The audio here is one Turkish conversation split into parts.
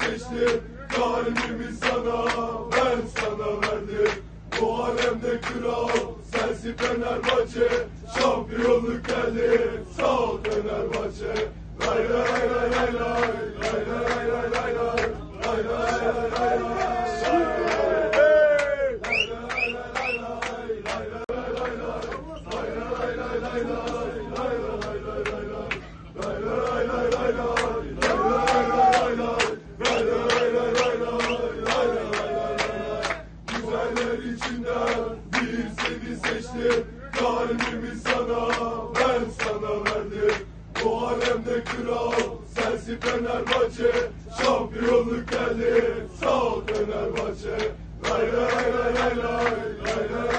seçtim Kalbimi sana ben sana verdim. Bu alemde kral sensin Fenerbahçe. Şampiyonluk geldi. Sağ ol Fenerbahçe. Lay lay lay lay lay Seni seçtim Kalbimi sana ben sana verdim. Bu alemde kral sensin Fenerbahçe. Şampiyonluk geldi sağ ol Fenerbahçe. Lay lay lay lay lay lay lay.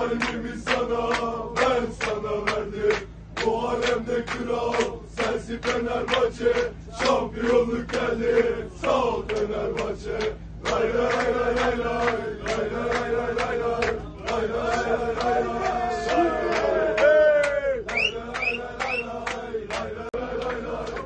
Kalbimi sana ben sana verdim Bu alemde kral sensin Fenerbahçe Şampiyonluk geldi sağ ol Fenerbahçe Lay lay lay lay lay lay lay lay lay lay lay lay lay lay Güzeller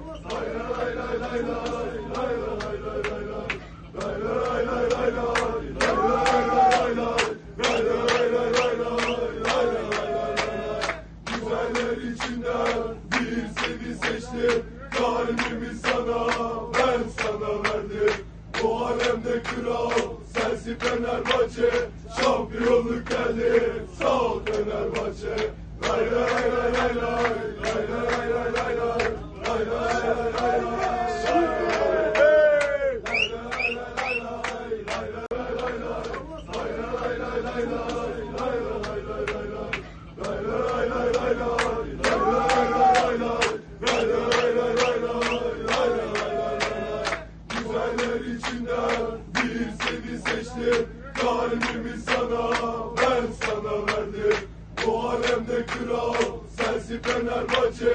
seçtim Kalbimi sana ben sana verdim. Bu alemde kral sensin Fenerbahçe. Şampiyonluk geldi sağ ol Fenerbahçe. Lay lay lay lay lay Ülkemde kral sensin Fenerbahçe.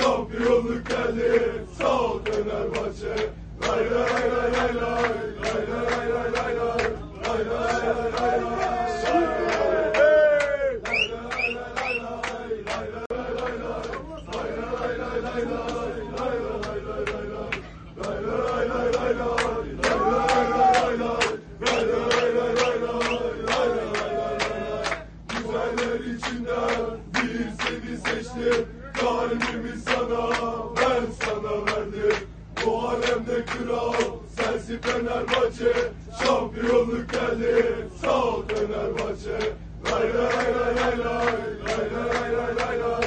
Şampiyonluk geldi sağ ol Fenerbahçe. Lay lay lay lay lay lay lay. Kalbimi sana ben sana verdim. Bu alemde kral sensin Fenerbahçe. Şampiyonluk geldi sağ ol Fenerbahçe. Lay lay lay lay lay lay lay lay lay lay